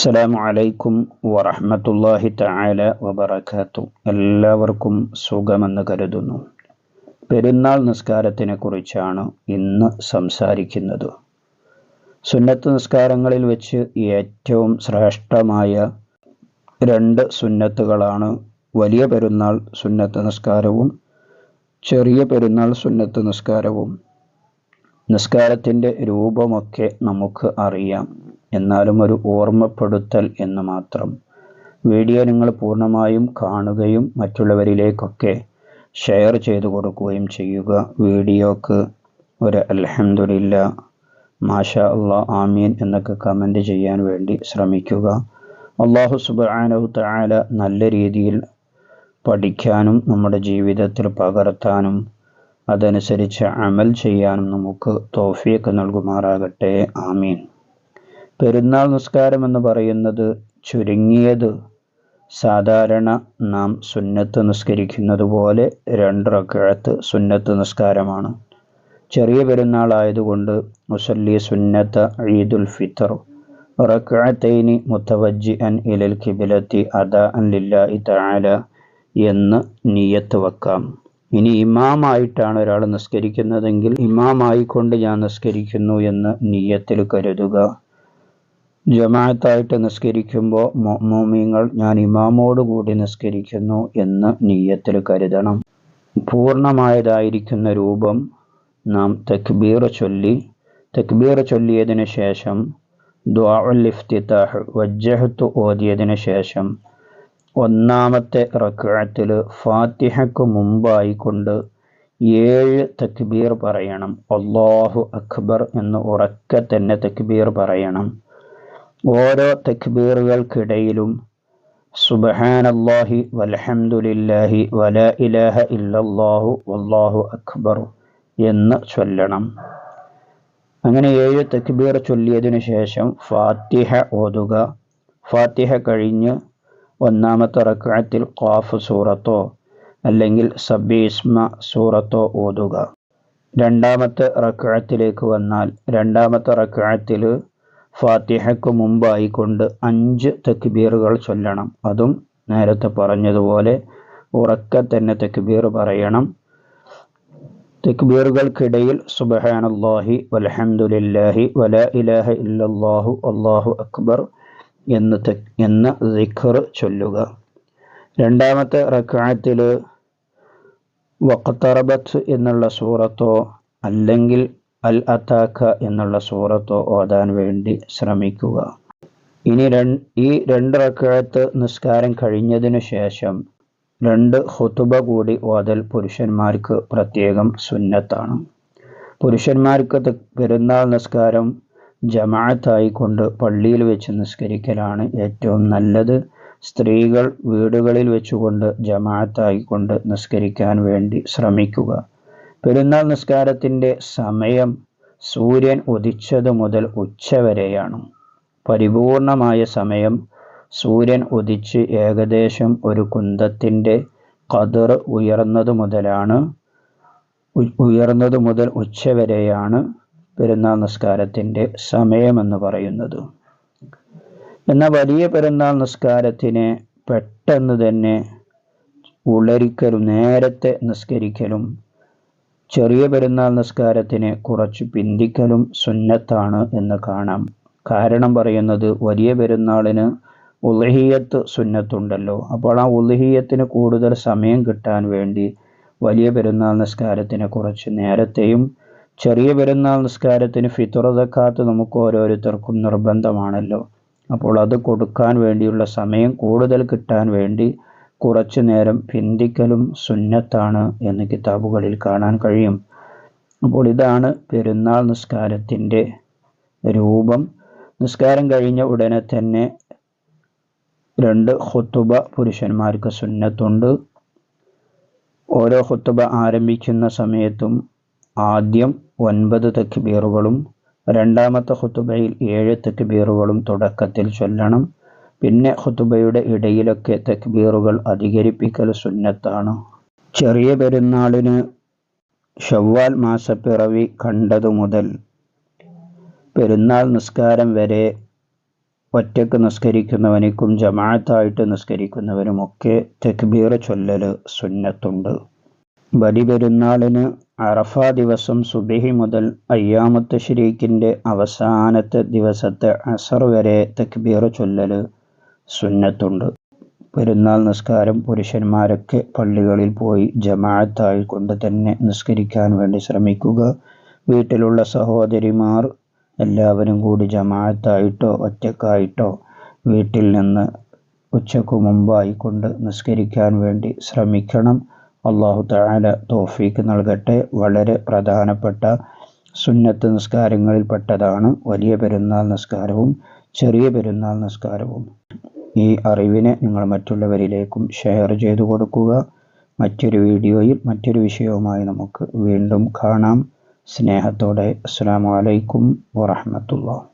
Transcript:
അസ്സലാമു അലൈക്കും വറഹ്മത്തുള്ളാഹി തആല വബറകാതു എല്ലാവർക്കും സുഖമെന്ന് കരുതുന്നു. പെരുന്നാൾ നിസ്കാരത്തിനെ കുറിച്ചാണ് ഇന്ന് സംസാരിക്കുന്നത്. സുന്നത്ത് നിസ്കാരങ്ങളിൽ വെച്ച് ഏറ്റവും ശ്രേഷ്ഠമായ രണ്ട് സുന്നത്തുകളാണ് വലിയ പെരുന്നാൾ സുന്നത്ത് നിസ്കാരവും ചെറിയ പെരുന്നാൾ സുന്നത്ത് നിസ്കാരവും. നിസ്കാരത്തിന്റെ രൂപമൊക്കെ നമുക്ക് അറിയാം. എന്നാലും ഒരു ഓർമ്മപ്പെടുത്തൽ എന്ന് മാത്രം. വീഡിയോ നിങ്ങൾ പൂർണമായും കാണുകയും മറ്റുള്ളവരിലേക്കൊക്കെ ഷെയർ ചെയ്തു കൊടുക്കുകയും ചെയ്യുക. വീഡിയോക്ക് ഒരു അൽഹംദുലില്ലാ മാഷ അള്ളാ ആമീൻ എന്നൊക്കെ കമന്റ് ചെയ്യാൻ വേണ്ടി ശ്രമിക്കുക. അള്ളാഹു സുബാനഹു താല നല്ല രീതിയിൽ പഠിക്കാനും നമ്മുടെ ജീവിതത്തിൽ പകർത്താനും അതനുസരിച്ച് അമൽ ചെയ്യാനും നമുക്ക് തോഫിയൊക്കെ നൽകുമാറാകട്ടെ. ആമീൻ. പെരുന്നാൾ നിസ്കാരം എന്ന് പറയുന്നത് ചുരുങ്ങിയത് സാധാരണ നാം സുന്നത്ത് നിസ്കരിക്കുന്നത് പോലെ രണ്ട് റക്കഴത്ത് സുന്നത്ത് നിസ്കാരമാണ്. ചെറിയ പെരുന്നാളായതുകൊണ്ട് മുസല്ലി സുന്നത്ത ഈദുൽ ഫിത്തർ റക്കഴത്തൈനി മുത്തവജ്ജി അൻ ഇലൽ കിബിലത്തി അദ അൻ ലില്ലാഹി തആല എന്ന് നീയത്ത് വെക്കാം. ഇനി ഇമാമായിട്ടാണ് ഒരാൾ നിസ്കരിക്കുന്നതെങ്കിൽ ഇമാമായിക്കൊണ്ട് ഞാൻ നിസ്കരിക്കുന്നു എന്ന് നീയത്തിൽ കരുതുക. ജമാഅത്തായിട്ട് നിസ്കരിക്കുമ്പോൾ മോമീങ്ങൾ ഞാൻ ഇമാമോട് കൂടി നിസ്കരിക്കുന്നു എന്ന് നീയത്തിൽ കരുതണം. പൂർണമായതായിരിക്കുന്ന രൂപം നാം തക്ബീർ ചൊല്ലി. തക്ബീർ ചൊല്ലിയതിനു ശേഷം ദ്വാഉൽ വജ്ജഹത്ത് ഓതിയതിനു ശേഷം ഒന്നാമത്തെ റക്കാത്തിൽ ഫാത്തിഹയ്ക്ക് മുമ്പായിക്കൊണ്ട് ഏഴ് തക്ബീർ പറയണം. അള്ളാഹു അക്ബർ എന്ന് ഉറക്കെ തന്നെ തക്ബീർ പറയണം. ഓരോ തക്ബീറുകൾക്കിടയിലും സുബഹാനല്ലാഹി വൽഹംദുലില്ലാഹി വല ഇലാഹ ഇല്ലല്ലാഹു വല്ലാഹു അക്ബർ എന്ന് ചൊല്ലണം. അങ്ങനെ ഏഴ് തക്ബീർ ചൊല്ലിയതിനു ശേഷം ഫാത്തിഹ ഓതുക. ഫാത്തിഹ കഴിഞ്ഞ് ഒന്നാമത്തെ റക്കാത്തിൽ ഖാഫ് സൂറത്തോ അല്ലെങ്കിൽ സബീസ്മ സൂറത്തോ ഓതുക. രണ്ടാമത്തെ റക്അത്തിലേക്ക് വന്നാൽ രണ്ടാമത്തെ റക്അത്തിൽ ഫാത്തിഹയ്ക്ക് മുമ്പായി കൊണ്ട് അഞ്ച് തക്ബീറുകൾ ചൊല്ലണം. അതും നേരത്തെ പറഞ്ഞതുപോലെ ഉറക്കെ തന്നെ തക്ബീർ പറയണം. തക്ബീറുകൾക്കിടയിൽ സുബഹാനല്ലാഹി വലഹമുല്ലാഹി വല ഇലാഹ ഇല്ലാഹു അള്ളാഹു അക്ബർ എന്ന് എന്ന ദിഖർ ചൊല്ലുക. രണ്ടാമത്തെ റക്കായത്തിൽ വഖത്തറബത്ത് എന്നുള്ള സൂറത്തോ അല്ലെങ്കിൽ അൽ അത്താക്ക എന്നുള്ള സൂറത്ത് ഓതാൻ വേണ്ടി ശ്രമിക്കുക. ഇനി ഈ രണ്ട് റക്കാത്ത് നിസ്കാരം കഴിഞ്ഞതിനു ശേഷം രണ്ട് ഹുതുബ കൂടി ഓതൽ പുരുഷന്മാർക്ക് പ്രത്യേകം സുന്നത്താണ്. പുരുഷന്മാർക്ക് പെരുന്നാൾ നിസ്കാരം ജമാഅത്തായിക്കൊണ്ട് പള്ളിയിൽ വെച്ച് നിസ്കരിക്കലാണ് ഏറ്റവും നല്ലത്. സ്ത്രീകൾ വീടുകളിൽ വെച്ചുകൊണ്ട് ജമാഅത്തായിക്കൊണ്ട് നിസ്കരിക്കാൻ വേണ്ടി ശ്രമിക്കുക. പെരുന്നാൾ നിസ്കാരത്തിന്റെ സമയം സൂര്യൻ ഉദിച്ചതു മുതൽ ഉച്ചവരെയാണ്. പരിപൂർണമായ സമയം സൂര്യൻ ഉദിച്ച് ഏകദേശം ഒരു കുന്തത്തിന്റെ കതിർ ഉയർന്നത് മുതലാണ് ഉയർന്നതു മുതൽ ഉച്ചവരെയാണ് പെരുന്നാൾ നിസ്കാരത്തിന്റെ സമയമെന്ന് പറയുന്നത്. എന്നാൽ വലിയ പെരുന്നാൾ നിസ്കാരത്തിന് പെട്ടെന്ന് തന്നെ ഉളരിക്കലും നേരത്തെ നിസ്കരിക്കലും ചെറിയ പെരുന്നാൾ നിസ്കാരത്തിന് കുറച്ച് പിന്തിക്കലും സുന്നത്താണ് എന്ന് കാണാം. കാരണം പറയുന്നത് വലിയ പെരുന്നാളിന് ഉലഹിയത്ത് സുന്നത്തുണ്ടല്ലോ. അപ്പോൾ ആ ഉലഹിയത്തിന് കൂടുതൽ സമയം കിട്ടാൻ വേണ്ടി വലിയ പെരുന്നാൾ നിസ്കാരത്തിന് കുറച്ച് നേരത്തെയും ചെറിയ പെരുന്നാൾ നിസ്കാരത്തിന് ഫിത്തുറതക്കാത്ത് നമുക്ക് ഓരോരുത്തർക്കും നിർബന്ധമാണല്ലോ. അപ്പോൾ അത് കൊടുക്കാൻ വേണ്ടിയുള്ള സമയം കൂടുതൽ കിട്ടാൻ വേണ്ടി കുറച്ചു നേരം പിന്തിക്കലും സുന്നത്താണ് എന്ന് കിതാബുകളിൽ കാണാൻ കഴിയും. അപ്പോൾ ഇതാണ് പെരുന്നാൾ നിസ്കാരത്തിന്റെ രൂപം. നിസ്കാരം കഴിഞ്ഞ ഉടനെ തന്നെ രണ്ട് ഹുത്തുബ പുരുഷന്മാർക്ക് സുന്നത്തുണ്ട്. ഓരോ ഹുത്തുബ ആരംഭിക്കുന്ന സമയത്തും ആദ്യം ഒൻപത് തക്ബീറുകളും രണ്ടാമത്തെ ഹുത്തുബയിൽ ഏഴ് തക്ബീറുകളും തുടക്കത്തിൽ ചൊല്ലണം. പിന്നെ ഖുതുബയുടെ ഇടയിലൊക്കെ തക്ബീറുകൾ അധികരിപ്പിക്കൽ സുന്നത്താണ്. ചെറിയ പെരുന്നാളിന് ഷവ്വാൽ മാസപ്പിറവി കണ്ടതു മുതൽ പെരുന്നാൾ നിസ്കാരം വരെ ഒറ്റയ്ക്ക് നിസ്കരിക്കുന്നവനിക്കും ജമാഅത്തായിട്ട് നിസ്കരിക്കുന്നവനുമൊക്കെ തക്ബീർ ചൊല്ലൽ സുന്നത്തുണ്ട്. ബലി പെരുന്നാളിന് അറഫ ദിവസം സുബിഹി മുതൽ അയ്യാമത്ത് ഷരീഖിന്റെ അവസാനത്തെ ദിവസത്തെ അസർ വരെ തക്ബീർ ചൊല്ലൽ സുന്നത്തുണ്ട്. പെരുന്നാൾ നിസ്കാരം പുരുഷന്മാരൊക്കെ പള്ളികളിൽ പോയി ജമാഅത്തായി കൊണ്ട് തന്നെ നിസ്കരിക്കാൻ വേണ്ടി ശ്രമിക്കുക. വീട്ടിലുള്ള സഹോദരിമാർ എല്ലാവരും കൂടി ജമാഅത്തായിട്ടോ ഒറ്റക്കായിട്ടോ വീട്ടിൽ നിന്ന് ഉച്ചക്കു മുമ്പായി കൊണ്ട് നിസ്കരിക്കാൻ വേണ്ടി ശ്രമിക്കണം. അള്ളാഹു താല തോഫീക്ക് നൽകട്ടെ. വളരെ പ്രധാനപ്പെട്ട സുന്നത്ത് നിസ്കാരങ്ങളിൽപ്പെട്ടതാണ് വലിയ പെരുന്നാൾ നിസ്കാരവും ചെറിയ പെരുന്നാൾ നിസ്കാരവും. ഈ അറിവിനെ നിങ്ങൾ മറ്റുള്ളവരിലേക്കും ഷെയർ ചെയ്തു കൊടുക്കുക. മറ്റൊരു വീഡിയോയിൽ മറ്റൊരു വിഷയവുമായി നമുക്ക് വീണ്ടും കാണാം. സ്നേഹത്തോടെ അസ്സാം വലൈക്കും വറഹമത്തുള്ള